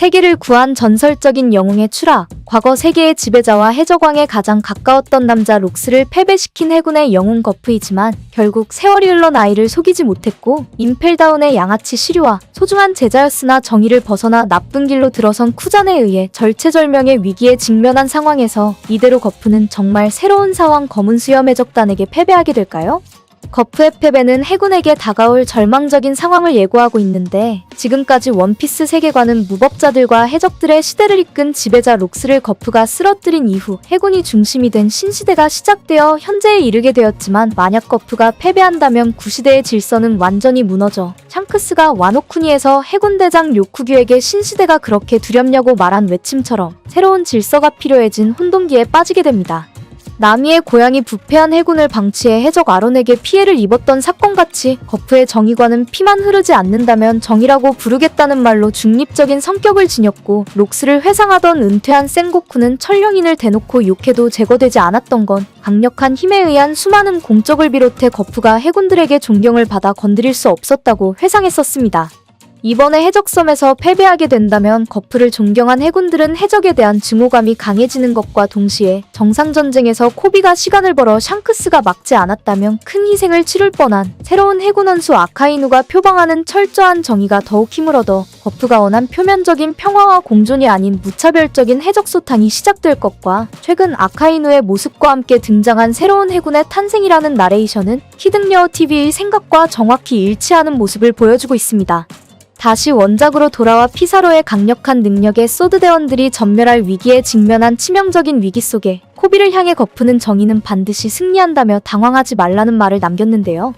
세계를 구한 전설적인 영웅의 추락, 과거 세계의 지배자와 해적왕에 가장 가까웠던 남자 록스를 패배시킨 해군의 영웅 거프이지만 결국 세월이 흘러 나이를 속이지 못했고 임펠다운의 양아치 시류와 소중한 제자였으나 정의를 벗어나 나쁜 길로 들어선 쿠잔에 의해 절체절명의 위기에 직면한 상황에서 이대로 거프는 정말 새로운 사왕 검은 수염 해적단에게 패배하게 될까요? 거프의 패배는 해군에게 다가올 절망적인 상황을 예고하고 있는데 지금까지 원피스 세계관은 무법자들과 해적들의 시대를 이끈 지배자 록스를 거프가 쓰러뜨린 이후 해군이 중심이 된 신시대가 시작되어 현재에 이르게 되었지만 만약 거프가 패배한다면 구시대의 질서는 완전히 무너져 샹크스가 와노쿠니에서 해군 대장 요쿠규에게 신시대가 그렇게 두렵냐고 말한 외침처럼 새로운 질서가 필요해진 혼돈기에 빠지게 됩니다. 나미의 고향이 부패한 해군을 방치해 해적 아론에게 피해를 입었던 사건같이 거프의 정의관은 피만 흐르지 않는다면 정의라고 부르겠다는 말로 중립적인 성격을 지녔고 록스를 회상하던 은퇴한 센고쿠는 천령인을 대놓고 욕해도 제거되지 않았던 건 강력한 힘에 의한 수많은 공적을 비롯해 거프가 해군들에게 존경을 받아 건드릴 수 없었다고 회상했었습니다. 이번에 해적섬에서 패배하게 된다면 거프를 존경한 해군들은 해적에 대한 증오감이 강해지는 것과 동시에 정상전쟁에서 코비가 시간을 벌어 샹크스가 막지 않았다면 큰 희생을 치를 뻔한 새로운 해군 원수 아카이누가 표방하는 철저한 정의가 더욱 힘을 얻어 거프가 원한 표면적인 평화와 공존이 아닌 무차별적인 해적 소탕이 시작될 것과 최근 아카이누의 모습과 함께 등장한 새로운 해군의 탄생이라는 나레이션은 히든여어 TV의 생각과 정확히 일치하는 모습을 보여주고 있습니다. 다시 원작으로 돌아와 피사로의 강력한 능력에 소드 대원들이 전멸할 위기에 직면한 치명적인 위기 속에 코비를 향해 거푸는 정의는 반드시 승리한다며 당황하지 말라는 말을 남겼는데요.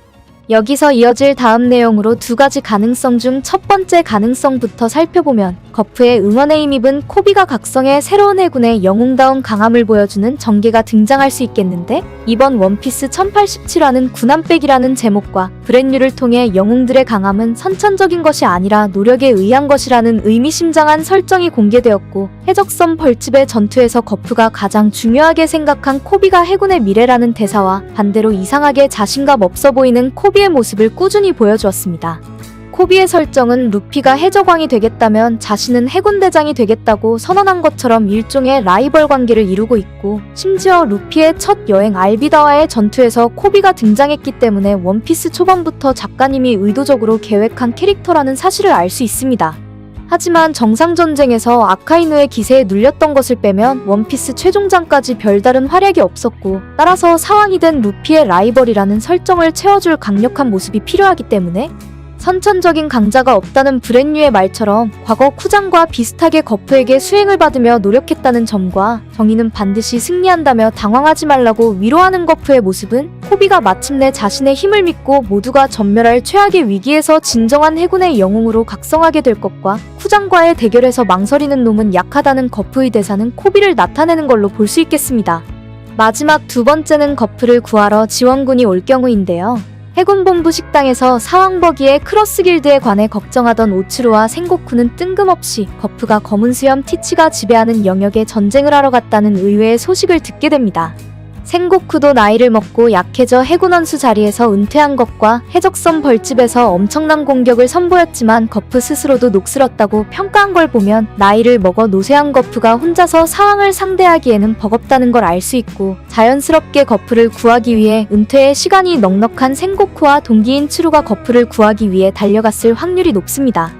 여기서 이어질 다음 내용으로 두 가지 가능성 중 첫 번째 가능성부터 살펴보면 거프의 응원에 힘입은 코비가 각성해 새로운 해군의 영웅다운 강함을 보여주는 전개가 등장할 수 있겠는데? 이번 원피스 1087화는 군함백이라는 제목과 브랜뉴를 통해 영웅들의 강함은 선천적인 것이 아니라 노력에 의한 것이라는 의미심장한 설정이 공개되었고 해적섬 벌집의 전투에서 거프가 가장 중요하게 생각한 코비가 해군의 미래라는 대사와 반대로 이상하게 자신감 없어 보이는 코 비의 모습을 꾸준히 보여주었습니다. 코비의 설정은 루피가 해적왕이 되겠다면 자신은 해군대장이 되겠다고 선언한 것처럼 일종의 라이벌 관계를 이루고 있고 심지어 루피의 첫 여행 알비다와의 전투에서 코비가 등장했기 때문에 원피스 초반부터 작가님이 의도적으로 계획한 캐릭터라는 사실을 알 수 있습니다. 하지만 정상전쟁에서 아카이누의 기세에 눌렸던 것을 빼면 원피스 최종장까지 별다른 활약이 없었고 따라서 사왕이 된 루피의 라이벌이라는 설정을 채워줄 강력한 모습이 필요하기 때문에 선천적인 강자가 없다는 브랜뉴의 말처럼 과거 쿠장과 비슷하게 거프에게 수행을 받으며 노력했다는 점과 정의는 반드시 승리한다며 당황하지 말라고 위로하는 거프의 모습은 코비가 마침내 자신의 힘을 믿고 모두가 전멸할 최악의 위기에서 진정한 해군의 영웅으로 각성하게 될 것과 쿠장과의 대결에서 망설이는 놈은 약하다는 거프의 대사는 코비를 나타내는 걸로 볼 수 있겠습니다. 마지막 두 번째는 거프를 구하러 지원군이 올 경우인데요. 해군본부 식당에서 사왕버기의 크로스 길드에 관해 걱정하던 오츠루와 생고쿠는 뜬금없이 거프가 검은 수염 티치가 지배하는 영역에 전쟁을 하러 갔다는 의외의 소식을 듣게 됩니다. 생고쿠도 나이를 먹고 약해져 해군원수 자리에서 은퇴한 것과 해적섬 벌집에서 엄청난 공격을 선보였지만 거프 스스로도 녹슬었다고 평가한 걸 보면 나이를 먹어 노쇠한 거프가 혼자서 사왕을 상대하기에는 버겁다는 걸 알 수 있고 자연스럽게 거프를 구하기 위해 은퇴에 시간이 넉넉한 생고쿠와 동기인 츠루가 거프를 구하기 위해 달려갔을 확률이 높습니다.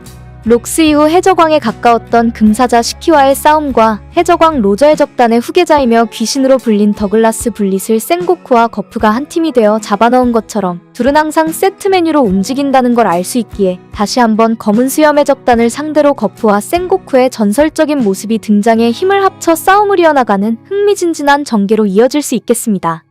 록스 이후 해적왕에 가까웠던 금사자 시키와의 싸움과 해적왕 로저 해적단의 후계자이며 귀신으로 불린 더글라스 블릿을 센고쿠와 거프가 한 팀이 되어 잡아넣은 것처럼 둘은 항상 세트 메뉴로 움직인다는 걸 알 수 있기에 다시 한번 검은 수염 해적단을 상대로 거프와 센고쿠의 전설적인 모습이 등장해 힘을 합쳐 싸움을 이어나가는 흥미진진한 전개로 이어질 수 있겠습니다.